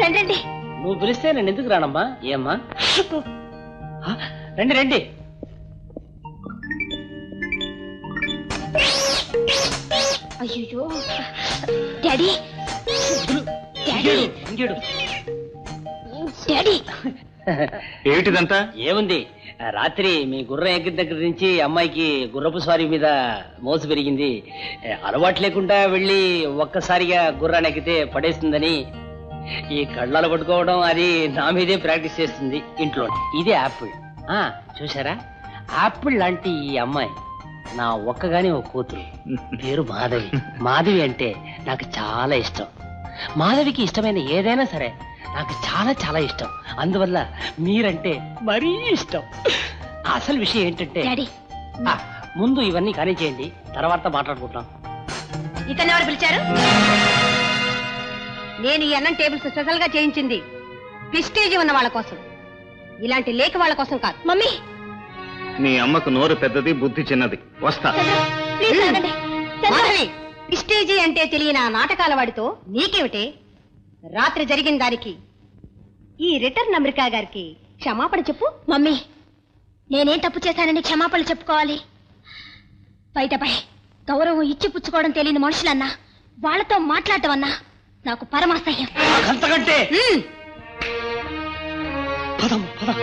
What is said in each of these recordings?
రండి నువ్వు పిలిస్తే నేను ఎందుకు రానమ్మా? ఏమ్మా? రండి రండి. అయ్యో డాడీ. డాడీ. డాడీ. ఏమిటిదంతా? ఏముంది? రాత్రి మీ గుర్రం ఎగ్గిన దగ్గర నుంచి అమ్మాయికి గుర్రపు స్వారీ మీద మోసు పెరిగింది. అలవాటు లేకుండా వెళ్ళి ఒక్కసారిగా గుర్రాన్ని ఎక్కితే పడేస్తుందని ఈ కళ్ళాలు పట్టుకోవడం అది నా మీదే ప్రాక్టీస్ చేస్తుంది ఇంట్లో ఇది యాపిల్. చూసారా యాపిల్ లాంటి ఈ అమ్మాయి నా ఒక్కగాని ఒక కూతురు. పేరు మాధవి. మాధవి అంటే నాకు చాలా ఇష్టం. మాధవికి ఇష్టమైన ఏదైనా సరే నాకు చాలా చాలా ఇష్టం. అందువల్ల మీరంటే మరీ ఇష్టం. అసలు విషయం ఏంటంటే డాడీ. ఆ, ముందు ఇవన్నీ కానీ చేయండి తర్వాత మాట్లాడుకుంటాం. ఇతను ఎవరు పిలిచారు? నేను ఈ అన్నం టేబుల్స్ స్పెషల్గా చేయించింది ప్రిస్టేజ్ ఉన్న వాళ్ళ కోసం. ఇలాంటి లేక వాళ్ళ కోసం కాదు. మమ్మీ! నీ అమ్మకు నోరు పెద్దది బుద్ధి చిన్నది. వస్తా. ప్రిస్టేజీ అంటే తెలియని ఆ నాటకాల వాడితో నీకేమిటే? రాత్రి జరిగిన దానికి. ఈ రిటర్న్ అమెరికా గారికి క్షమాపణ చెప్పు. మమ్మీ నేనేం తప్పు చేశానని క్షమాపణలు చెప్పుకోవాలి. బయటపై గౌరవం ఇచ్చి పుచ్చుకోవడం తెలియని మనుషులన్నా వాళ్ళతో మాట్లాడటం అన్నా నాకు పరమాసహ్యం. అంతకంటే మ్మ్. పదం పదం.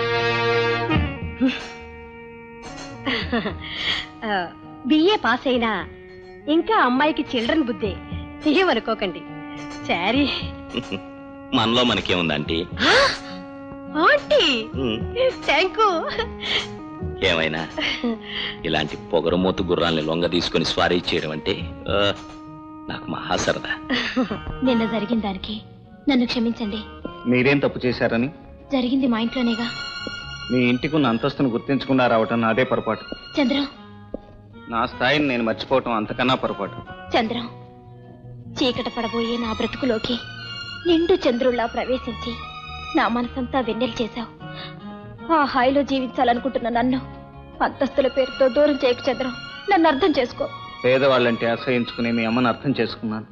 బిఏ పాస్ అయినా ఇంకా అమ్మాయికి చిల్డ్రన్ బుద్ధే. ఏమనుకోకండి. సారీ మనలో మనకేముందంటీ ఆంటీ? థ్యాంక్ యూ ఏమైనా? ఇలాంటి పొగరమూతు గుర్రాల్ని లొంగ తీసుకుని స్వారీ చేయడం అంటే ఆ, నాకు మహా సరదా. నిన్న జరిగిన దానికి నన్ను క్షమించండి. మీరేం తప్పు చేశారని? జరిగింది మా ఇంట్లోనేగా. మీ ఇంటికి ఉన్న అంతస్తును గుర్తించకుండా రావటం నాదే పొరపాటు. చంద్రం. నా స్థాయిని నేను మర్చిపోవటం అంతకన్నా పొరపాటు. చంద్రం చీకట పడబోయే నా బ్రతుకులోకి నిండు చంద్రుల్లా ప్రవేశించి నా మనసంతా వెన్నెలు చేశావు. ఆ హాయిలో జీవించాలనుకుంటున్న నన్ను అంతస్తుల పేరుతో దూరం చేయకు చంద్రం. నన్ను అర్థం చేసుకో. పేదవాళ్ళంటే అసహించుకుని మీ అమ్మను అర్థం చేసుకున్నాను.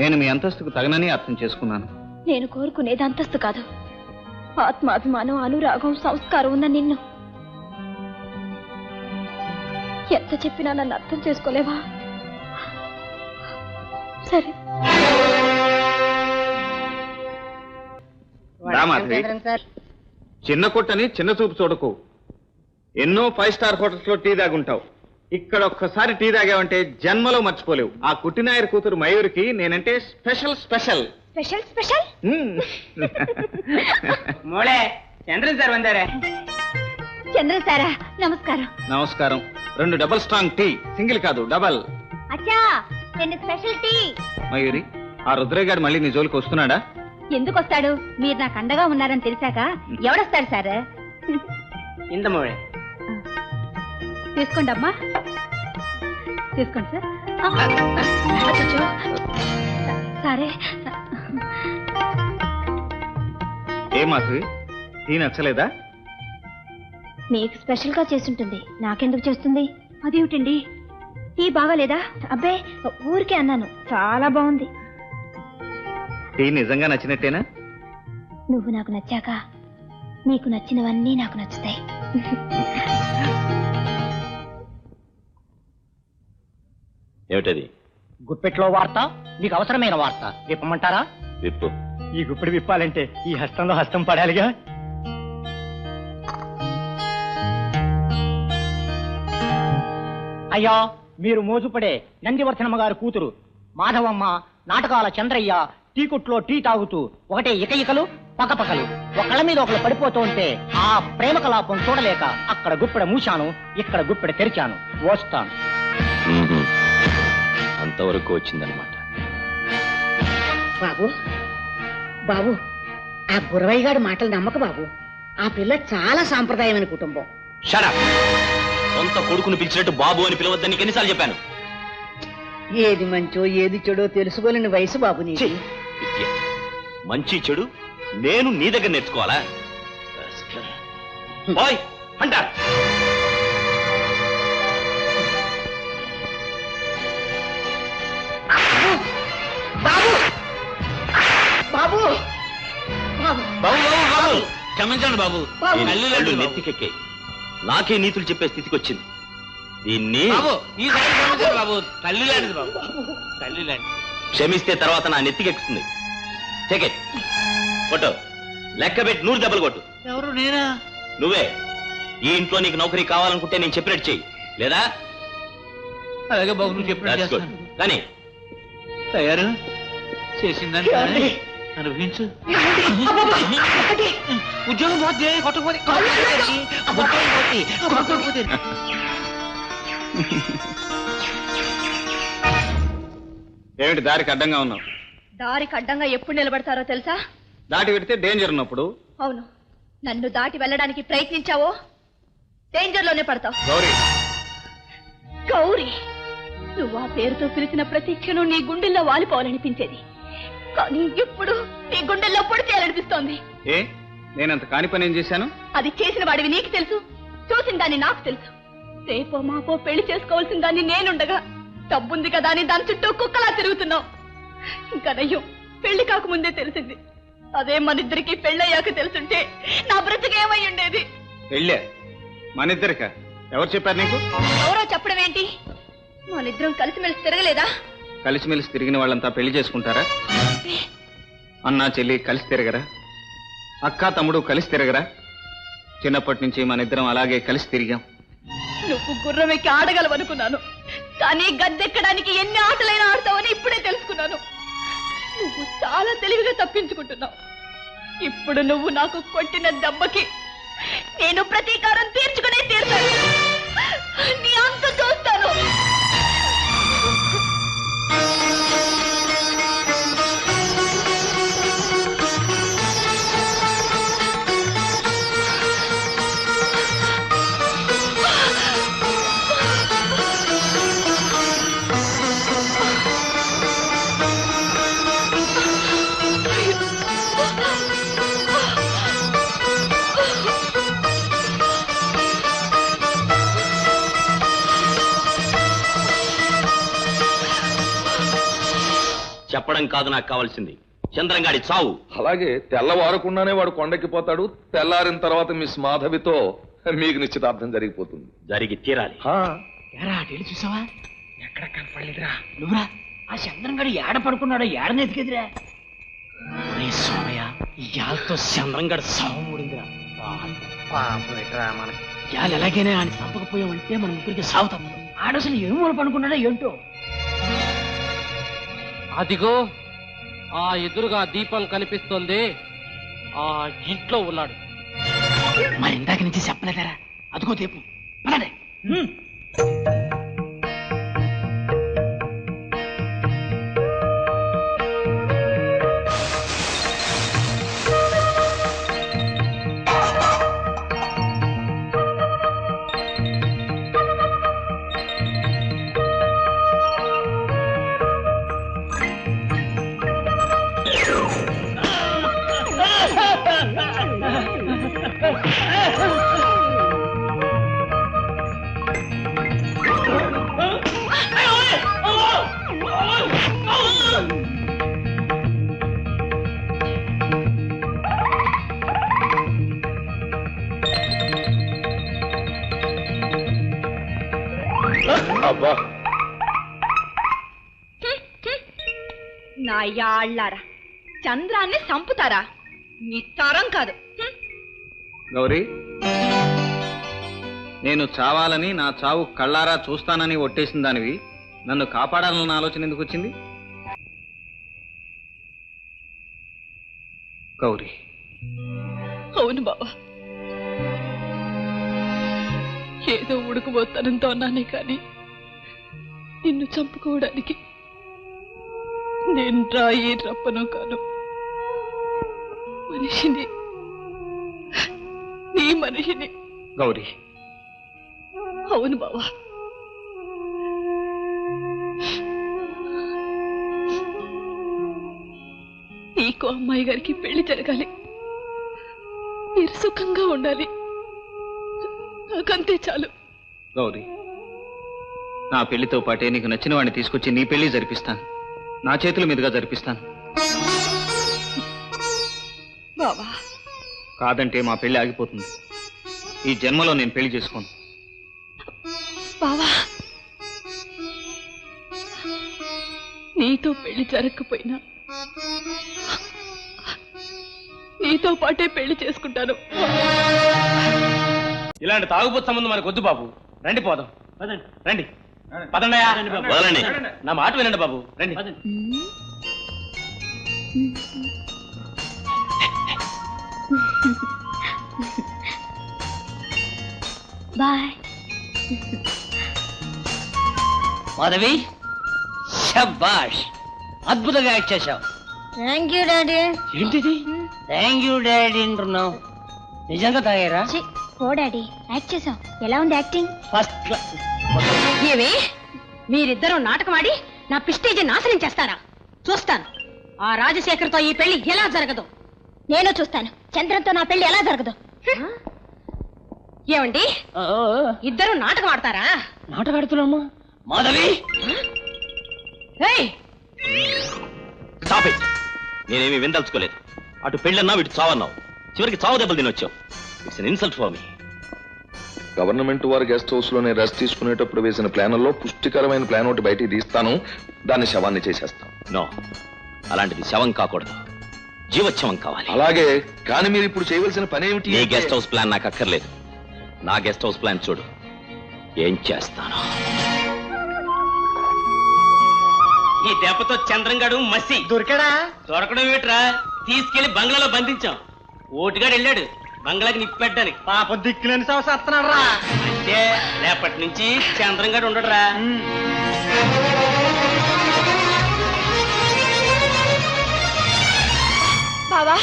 నేను మీ అంతస్తుకు తగనని అర్థం చేసుకున్నాను. నేను కోరుకునేది అంతస్తు కాదు. ఆత్మాభిమానం అనురాగం సంస్కారం ఉన్న నిన్ను. ఎంత చెప్పినా నన్ను అర్థం చేసుకోలేవా? సరే. రా, మాధవి. సార్. చిన్న కొట్టని చిన్న చూపు చూడకు. ఎన్నో ఫైవ్ స్టార్ హోటల్స్లో టీ తాగుంటావు. ఇక్కడ ఒక్కసారి టీ తాగావంటే జన్మలో మర్చిపోలేవు. ఆ కుట్టినాయర్ కూతురు మయూరికి నేనంటే special special. Special special? మోళే Chandran sir వందారే. చంద్ర సారా నమస్కారం. నమస్కారం. రెండు డబల్ స్ట్రాంగ్ టీ సింగిల్ కాదు డబల్. అచ్చా రెండు స్పెషల్ టీ. మయూరి ఆ రుద్రయ్య గారు మళ్ళీ నీ జోలికి వస్తున్నాడా? ఎందుకు వస్తాడు మీరు నాకు అండగా ఉన్నారని తెలిసాక ఎవడొస్తాడు సార్? తీసుకోండి అమ్మా. తీసుకోండి సార్. ఆ, అచ్చచ్చో. సరే. ఏ టీ నచ్చలేదా? మీకు స్పెషల్గా చేస్తుంటుంది నాకెందుకు చేస్తుంది? అదేమిటండి? ఈ బాగాలేదా? అబ్బే ఊరికే అన్నాను. చాలా బాగుంది. టీ నిజంగా నచ్చినట్టేనా? నువ్వు నాకు నచ్చాక నీకు నచ్చినవన్నీ నాకు నచ్చుతాయి. ఏమిటది? గుప్పెట్లో వార్త మీకు అవసరమైన వార్త. విప్పమంటారా? విప్పు. ఈ గుప్పెడు విప్పాలంటే ఈ హస్తంలో హస్తం పడాలిగా? అయ్యా మీరు మోజుపడే నందివర్ధనమ్మ గారి కూతురు. మాధవమ్మ నాటకాల చంద్రయ్య టీ కొట్లో టీ తాగుతూ ఒకటే ఇక ఇకలు పకపకలు ఒకళ్ళ మీద ఒకళ్ళు పడిపోతూ ఉంటే ఆ ప్రేమ కలాపం చూడలేక అక్కడ గుప్పెడ మూశాను ఇక్కడ గుప్పెడ తెరిచాను. వస్తాను. అంతవరకు వచ్చిందనమాట బాబు బాబు ఆ గురవయ్య గారి మాటలు నమ్మక బాబు. ఆ పిల్ల చాలా సాంప్రదాయమైన కుటుంబం. షడప్ సొంత కొడుకును పిలిచినట్టు బాబు అని పిలవద్దని నీకు ఎన్నిసార్లు చెప్పాను? ఏది మంచో ఏది చెడో తెలుసుకోలేని వయసు బాబు నీది. విద్య మంచి చెడు నేను నీ దగ్గర నేర్చుకోవాలా? బాయ్ అంటారు బాబు! క్షమించండి బాబు. ఈ ఈ నల్లిళ్ళు నెత్తికెక్కే. నాకే నీతులు చెప్పే స్థితికి వచ్చింది దీన్ని బాబు క్షమించండి బాబు. తల్లి లాంటిది బాబు. తల్లి లాంటిది. క్షమిస్తే తర్వాత నా నెత్తికెక్కుతుంది. చెకెట్ కొట్టు. లెక్క పెట్టి నూరు దెబ్బలు కొట్టు. ఎవరు నేనా? నువ్వే. ఈ ఇంట్లో నీకు నౌకరీ కావాలనుకుంటే నేను చెప్పినట్టు చెయ్యి. లేదా? అలాగే బాబు నువ్వు That's good. కానీ తయారు చేసిందని ఏమండి? అనుభవించు. ఉద్యోగం పోతే కొట్టకపోతే కొట్టకపోతే, కొట్టకపోతే, కొట్టకపోతే. ఏమిటి దారికి అడ్డంగా ఉన్నావు? దారికి అడ్డంగా ఎప్పుడు నిలబడతారో తెలుసా? దాటి పెడితే డేంజర్ ఉన్నప్పుడు? అవును. నన్ను దాటి వెళ్ళడానికి ప్రయత్నించావో? డేంజర్లోనే పడతావు. గౌరీ. గౌరీ నువ్వు ఆ పేరుతో పిలిచిన ప్రతి క్షణం నీ గుండెల్లో వాలిపోవాలనిపించేది. కానీ ఇప్పుడు నీ గుండెల్లో పొడిచేయాలనిపిస్తోంది ఏ? నేనంత కాని పని ఏం చేశాను? అది చేసిన వాడివి నీకు తెలుసు. చూసిన దాన్ని నాకు తెలుసు. రేపో మాపో పెళ్ళి చేసుకోవాల్సిన దాన్ని నేనుండగా. డబ్బుంది కదా అని దాని చుట్టూ కుక్కలా తిరుగుతున్నావు. ఇంకా నయ్యం పెళ్ళి కాకముందే తెలిసింది. అదే మన ఇద్దరికి పెళ్ళయ్యాక తెలుసుంటే నా బ్రతికేమై ఉండేది? వెళ్ళా మన ఇద్దరిక ఎవరు చెప్పారు నీకు? ఎవరో చెప్పడం ఏంటి? మనిద్దరం కలిసిమెలిసి తిరగలేదా? కలిసిమెలిసి తిరిగిన వాళ్ళంతా పెళ్ళి చేసుకుంటారా? అన్నా చెల్లి కలిసి తిరగరా? అక్క తమ్ముడు కలిసి తిరగరా? చిన్నప్పటి నుంచి మన ఇద్దరం అలాగే కలిసి తిరిగాం. నువ్వు గుర్రం ఎక్కి ఆడగలవనుకున్నాను. కానీ గద్దెక్కడానికి ఎన్ని ఆటలైనా ఆడతావని ఇప్పుడే తెలుసుకున్నాను. నువ్వు చాలా తెలివిగా తప్పించుకుంటున్నావు. ఇప్పుడు నువ్వు నాకు కొట్టిన దెబ్బకి నేను ప్రతీకారం తీర్చుకునే తీరుతాను నీ అంత చూస్తాను. చెప్పడం కాదు నాకు కావాల్సింది. చంద్రంగాడి చావు. అలాగే తెల్లవారకుండానే వాడు కొండెక్కిపోతాడు తెల్లారిన తర్వాత మిస్ మాధవితో మీకు నిశ్చితార్థం జరిగిపోతుంది. జరిగి తీరాలి. హా, ఎరా అటు చూసావా? ఎక్కడ కనపడలేదురా. నువ్వురా ఆ చంద్రంగడు ఏడ పడుకున్నాడో ఏడ నెతికెదిరా? ఒరే సోమయ్య ఇయాలతో చంద్రంగడు సావు మూడిందిరా. ఇవాళ ఎలాగైనా ఆయన చంపకపోయామంటే మన ముగ్గురికి సావు తప్పదు. ఆడసలు ఏం మూల పడుకున్నాడో ఏంటో? అదిగో ఆ ఎదురుగా దీపం కనిపిస్తోంది. ఆ ఇంట్లో ఉన్నాడు. మరి ఇందాక నుంచి చెప్పలేదారా? అదిగో దీపం. పదండి. అబ్బా. నా యాళ్ళారా చంద్రాన్ని చంపుతారా? నీ తరం కాదు. గౌరీ నేను చావాలని నా చావు కళ్ళారా చూస్తానని ఒట్టేసిన దానివి నన్ను కాపాడాలన్న ఆలోచన ఎందుకు వచ్చింది? గౌరీ. అవును బాబా ఏదో ఉడుకుపోతానంతో అన్నానే కానీ నిన్ను చంపుకోవడానికి నేను రాయి రప్పను కాను. మనిషిని నీ మనిషిని. గౌరీ. అవును బావా. నీకు అమ్మాయి గారికి పెళ్ళి జరగాలి. మీరు సుఖంగా ఉండాలి. నాకంతే చాలు. గౌరీ నా పెళ్ళితో పాటే నీకు నచ్చిన వాడిని తీసుకొచ్చి నీ పెళ్ళి జరిపిస్తాను. నా చేతుల మీదుగా జరిపిస్తాను. బావా. కాదంటే మా పెళ్ళి ఆగిపోతుంది. ఈ జన్మలో నేను పెళ్ళి చేసుకోను. బావా. నీతో పెళ్ళి జరగకపోయినా నీతో పాటే పెళ్ళి చేసుకుంటాను. ఇలాంటి తాగుబోతు సంబంధం మనకు వద్దు బాబు. రండి పోదాం. రండి. పదండయా వదలండి. నా మాట వినండి బాబు. రండి. బాయ్. మాధవి శబాష్. అద్భుతంగా యాక్ట్ చేశావు. థ్యాంక్ యూ డాడీ ఏంటిది? థ్యాంక్ యూ డాడీ అంటున్నావు. నిజంగా తాగారా? ఓ డాడీ. యాక్ట్ చేసాం ఎలా ఉంది యాక్టింగ్ ఫస్ట్ ఏవే మీరిద్దరూ నాటకమాడి నా పిస్టేజీ నాశనం చేస్తారా? చూస్తాను. ఆ రాజశేఖర్తో ఈ పెళ్ళి ఎలా జరగదు? నేను చూస్తాను. చంద్రంతో నా పెళ్ళి ఎలా జరగదు? ఏమండి? ఇద్దరు నాటకం ఆడతారా? నాటకాడుతున్నామ్మా మాధవి! ఏయ్! స్టాప్ ఇట్ నేనేమి విందల్చుకోలేదు. అటు పెళ్ళన్నావు ఇటు చావన్నావు. చివరికి చావు దెబ్బలు తినొచ్చావు. It's an insult for me government వారి గెస్ట్ హౌస్లోనే రెస్ట్ తీసుకునేటప్పుడు వేసిన ప్లాన్లలో పుష్టికరమైన ప్లాన్ ఒకటి బయటికి తీస్తాను. దాన్ని శవాన్ని చేసేస్తాం. నో అలాంటిది శవం కాకూడదు. జీవోత్సవం కావాలి. అలాగే కానీ మీరు ఇప్పుడు చేయవలసిన పని ఏమిటి నీ అంటే- గెస్ట్ హౌస్ ప్లాన్ నాకు అక్కర్లేదు. నా గెస్ట్ హౌస్ ప్లాన్ చూడు. ఏం చేస్తాను? ఈ దెబ్బతో చంద్రంగాడు మసి. దొరికాడా? దొరకడం ఏమిట్రా? తీసుకెళ్ళి బంగ్లాలో బంధించాం. ఓటుగాడు వెళ్ళాడు. బంగ్లాకి నిప్పెట్టడానికి పాప దిక్కులేని సంవత్సరం రా. అంటే రేపటి నుంచి చంద్రంగాడు ఉండడురా. బావా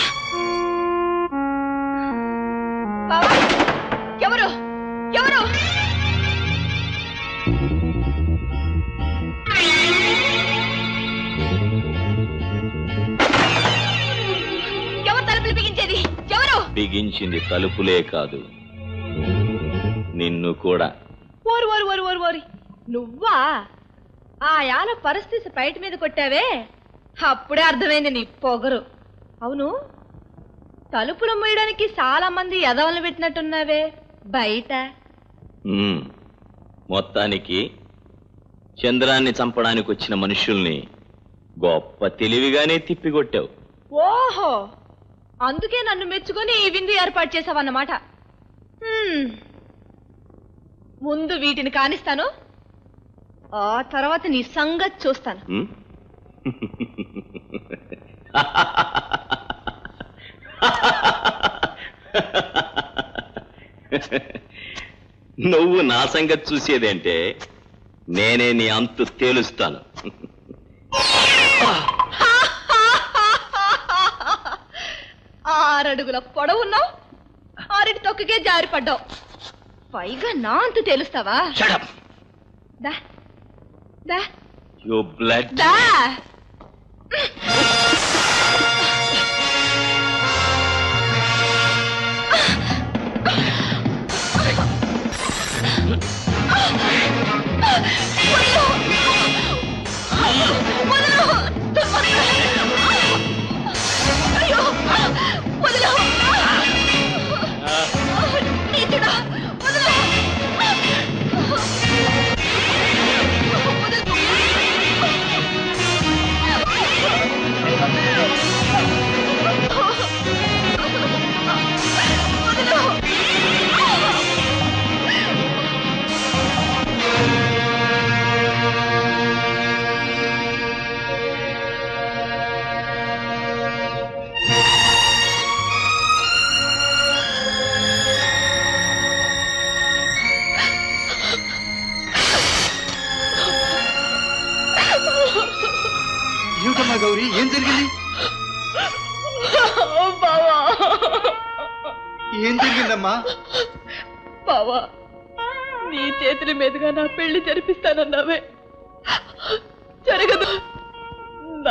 బిగించింది తలుపులే కాదు. నిన్ను కూడా. ఓరు ఓరు ఓరు ఓరు ఓరి. నువ్వా? ఆ యాల పరిస్థితి బయట మీద కొట్టావే? అప్పుడే అర్థమైంది నీ పొగరు. అవును తలుపులు మూయడానికి చాలా మంది ఎదవలు పెట్టినట్టున్నావే బయట. మ్మ్. మొత్తానికి చంద్రాన్ని చంపడానికి వచ్చిన మనుషుల్ని గొప్ప తెలివిగానే తిప్పికొట్టావు. ఓహో! అందుకే నన్ను మెచ్చుకొని ఈ విందు ఏర్పాటు చేసావన్నమాట. ముందు వీటిని కానిస్తాను. ఆ తర్వాత నీ సంగతి చూస్తాను. నువ్వు నా సంగతి చూసేదంటే నేనే నీ అంతు తేలుస్తాను. ఆరడుగుల పొడవున్నావు ఆరిటి తొక్కకే జారిపడ్డావు పైగా నా అంతు తెలుస్తావా? దా. దా. దా.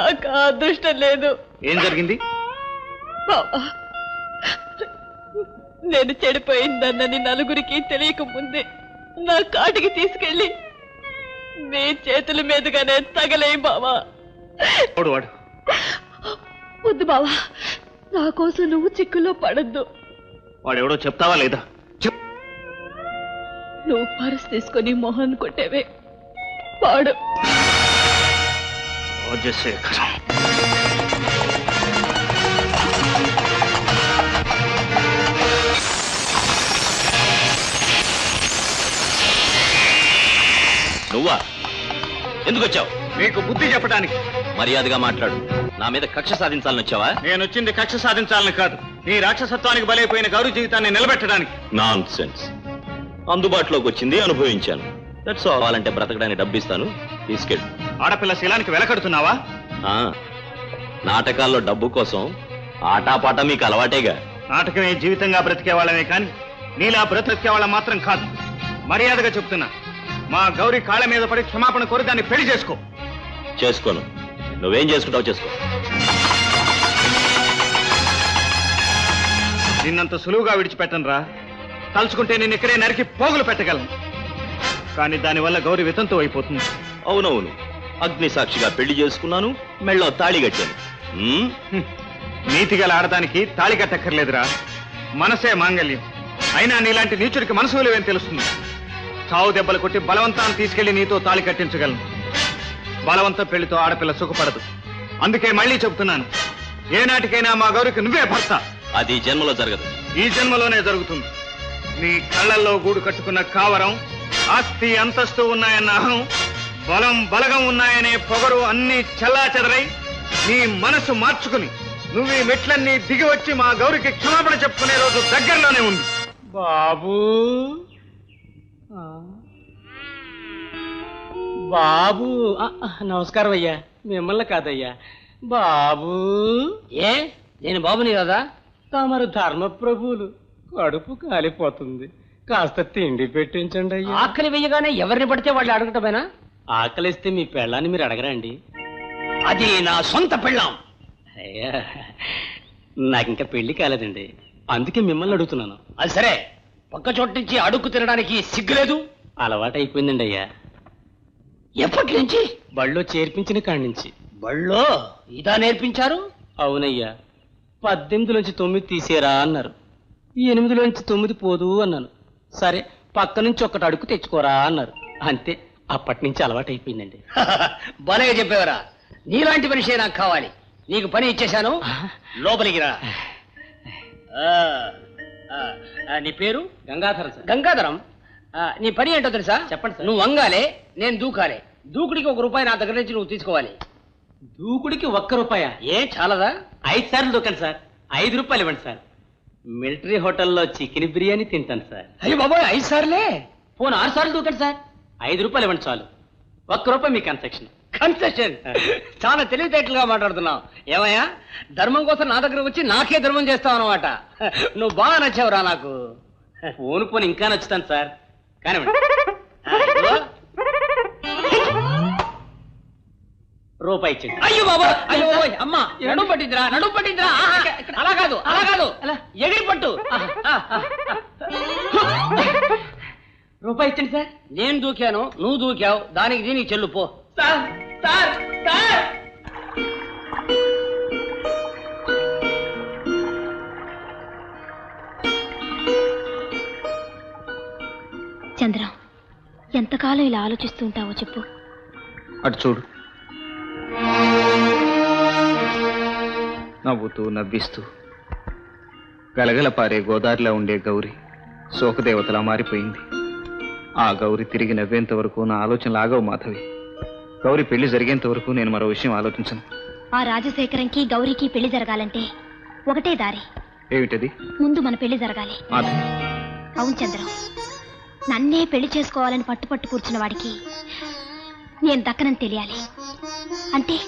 నాకు అదృష్టం లేదు. ఏం జరిగింది? బావా నేను చెడిపోయిందన్నని నలుగురికి తెలియక ముందే నా కాటికి తీసుకెళ్ళి నీ చేతుల మీదుగానే తగలే బావా. వాడు వాడు. వద్దు బావా నా కోసం నువ్వు చిక్కులో పడద్దు. వాడెవడో చెప్తావా లేదా? నువ్వు పర్స్ తీసుకొని మొహన్ కొట్టేవే. వాడు రాజశేఖరం నువ్వా? ఎందుకు వచ్చావు నీకు బుద్ధి చెప్పడానికి మర్యాదగా మాట్లాడు. నా మీద కక్ష సాధించాలని వచ్చావా? నేను వచ్చింది కక్ష సాధించాలని కాదు. నీ రాక్షసత్వానికి బలైపోయిన గౌరీ జీవితాన్ని నిలబెట్టడానికి. నాన్ సెన్స్ అందుబాటులోకి వచ్చింది అనుభవించాను. దట్స్ కావాలంటే బ్రతకడానికి డబ్బు ఇస్తాను తీసుకెళ్ళు. ఆడపిల్ల శీలానికి వెలకడుతున్నావా? ఆ, నాటకాల్లో డబ్బు కోసం ఆటాపాట మీకు అలవాటేగా. నాటకమే జీవితంగా బ్రతికే వాళ్ళమే కానీ నీలా బ్రతికే వాళ్ళ మాత్రం కాదు. మర్యాదగా చెప్తున్నా మా గౌరీ కాళ్ళ మీద పడి క్షమాపణ కోరి దాన్ని పెళ్ళి చేసుకో. చేసుకోను. నువ్వేం చేసుకుంటావు చేసుకో. నిన్నంత సులువుగా విడిచిపెట్టను రా తలుచుకుంటే నేను ఇక్కడే నరికి పోగులు పెట్టగలను. కానీ దానివల్ల గౌరీ వితంతు అయిపోతుంది. అవునవును. అగ్ని సాక్షిగా పెళ్ళి చేసుకున్నాను మెళ్ళో తాళి కట్టాను. నీతిగల ఆడదానికి తాళి కట్టక్కర్లేదురా. మనసే మాంగల్యం అయినా నీలాంటి నీచుడికి మనసు విలువేం తెలుస్తుంది. చావు దెబ్బలు కొట్టి బలవంతాన్ని తీసుకెళ్ళి నీతో తాళి కట్టించగలను. బలవంత పెళ్ళితో ఆడపిల్ల సుఖపడదు. అందుకే మళ్ళీ చెప్తున్నాను ఏనాటికైనా మా గౌరికి నువ్వే భర్త. అది జన్మలో జరగదు. ఈ జన్మలోనే జరుగుతుంది. నీ కళ్ళల్లో గూడు కట్టుకున్న కావరం ఆస్తి అంతస్తు ఉన్నాయన్న అహం బలం బలగం ఉన్నాయనే పొగరు అన్ని చల్లా చెదరై నీ మనసు మార్చుకుని నువ్వు ఈ మెట్లన్నీ దిగి వచ్చి మా గౌరికి క్షమాపణ చెప్పుకునే రోజు దగ్గరలోనే ఉంది. బాబు! ఆ. బాబు! నమస్కారం అయ్యా. మిమ్మల్ని కాదయ్యా. బాబు! ఏ? నేను బాబుని కదా? తమరు ధర్మప్రభువులు కడుపు కాలిపోతుంది. కాస్త తిండి పెట్టించండి అయ్యా. ఆకలి వేయగానే ఎవరిని పడితే వాళ్ళు అడగటమేనా? ఆకలిస్తే మీ పెళ్ళాన్ని మీరు అడగరండి. అది నా సొంత పెళ్ళాం. అయ్యా నాకు ఇంకా పెళ్ళి కాలేదండి. అందుకే మిమ్మల్ని అడుగుతున్నాను. అది సరే. పక్క చోటు నుంచి అడుక్కు తినడానికి సిగ్గులేదు? అలవాటు అయిపోయిందండి అయ్యా. ఎప్పటి నుంచి? బళ్ళో చేర్పించిన కాడి నుంచి. బళ్ళో? ఇదా నేర్పించారు? అవునయ్యా. పద్దెనిమిదిలోంచి తొమ్మిది తీసేరా అన్నారు. ఈ ఎనిమిదిలోంచి తొమ్మిది పోదు అన్నాను. సరే పక్క నుంచి ఒకటి అడుగు తెచ్చుకోరా అన్నారు. అంతే. అప్పటి నుంచి అలవాటు అయిపోయిందండి భలే చెప్పేవరా? నీలాంటి మనిషే నాకు కావాలి. నీకు పని ఇచ్చేశాను. లోపలికి రా. నీ పేరు? గంగాధర సార్. గంగాధరం? నీ పని ఏంటో తెలుసా? చెప్పండి సార్. నువ్వు వంగాలే నేను దూకాలే. దూకుడికి ఒక రూపాయి నా దగ్గర నుంచి నువ్వు తీసుకోవాలి. దూకుడికి ఒక్క రూపాయ? ఏ చాలదా? ఐదు సార్లు దూకండి సార్. ఐదు రూపాయలు ఇవ్వండి సార్. మిలిటరీ హోటల్లో చికెన్ బిర్యానీ తింటాను సార్. అయ్యో బాబోయ్ ఐదు సార్లే? పోను ఆరు సార్లు దూకండి సార్. ఐదు రూపాయలు ఇవ్వండి చాలు. ఒక్క రూపాయి మీ కన్సెక్షన్ కన్సెషన్ చాలా తెలివితేటలుగా మాట్లాడుతున్నావు. ఏమయ్యా? ధర్మం కోసం నా దగ్గర వచ్చి నాకే ధర్మం చేస్తావు అనమాట నువ్వు బాగా నచ్చావురా నాకు. పోను ఇంకా నచ్చుతాను సార్. కానీ ఆ, ఇదిగో. రూపాయి ఇచ్చండి అయ్యో బాబా అయ్యో అమ్మా నడుము పట్టిందిరా నడుము పట్టిందిరా. ఆహా, అలా కాదు అలా కాదు. ఎగిరి పట్టు. ఆహా, ఆహా. రూపాయి ఇచ్చండి సార్. నేను దూకాను నువ్వు దూకావు. దానికి దీనికి చెల్లు పో. Sir sir sir! చంద్రం ఎంతకాలం ఇలా ఆలోచిస్తూ ఉంటావో చెప్పు. అటు చూడు. నవ్వుతూ నవ్విస్తూ గలగల పారే గోదారిలో ఉండే గౌరి శోకదేవతలా మారిపోయింది. ఆ గౌరి తిరిగి నవ్వేంత వరకు నా ఆలోచనలు ఆగవు మాధవి. గౌరి పెళ్ళి జరిగేంత వరకు నేను మరో విషయం ఆలోచించను. ఆ రాజశేఖరంకి గౌరీకి పెళ్ళి జరగాలంటే ఒకటే దారి. ఏమిటది? ముందు మన పెళ్ళి జరగాలి. మాధవి. అవును చంద్రం. నన్నే పెళ్ళి చేసుకోవాలని పట్టుపట్టు కూర్చున్న వాడికి నేను దక్కనని తెలియాలి. అంటే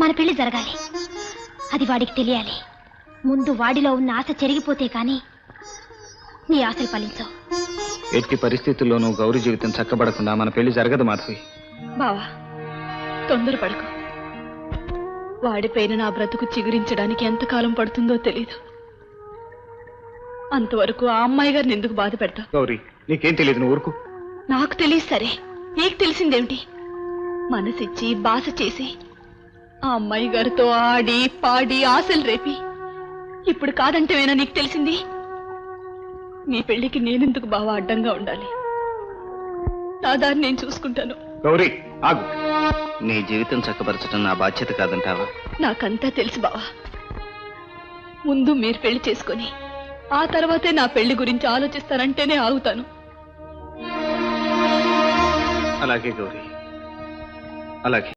మన పెళ్ళి జరగాలి. అది వాడికి తెలియాలి. ముందు వాడిలో ఉన్న ఆశ చెరిగిపోతే కానీ నీ ఆశలు ఫలించవు. ఎట్టి పరిస్థితుల్లోనూ గౌరి జీవితం చక్కబడకుండా మన పెళ్ళి జరగదు మాధవి. బావా తొందరపడకు. వాడిపైన నా బ్రతుకు చిగురించడానికి ఎంతకాలం పడుతుందో తెలీదు. అంతవరకు ఆ అమ్మాయి గారిని ఎందుకు బాధ పెడతా? గౌరీ నీకేం తెలియదు నువ్వు ఊరుకు. నాకు తెలియదు సరే. నీకు తెలిసిందేమిటి? మనసిచ్చి బాస చేసి ఆ అమ్మాయి గారితో ఆడి పాడి ఆశలు రేపి. ఇప్పుడు కాదంటేవేనా నీకు తెలిసింది? నీ పెళ్ళికి నేనెందుకు బావా అడ్డంగా ఉండాలి? నా నేను చూసుకుంటాను. గౌరీ ఆగు. నీ జీవితం చక్కబరచడం నా బాధ్యత కాదంటావా? నాకంతా తెలుసు బావా. ముందు మీరు పెళ్ళి చేసుకొని ఆ తర్వాతే నా పెళ్ళి గురించి ఆలోచిస్తానంటేనే ఆగుతాను. అలాగే గౌరీ. అలాగే.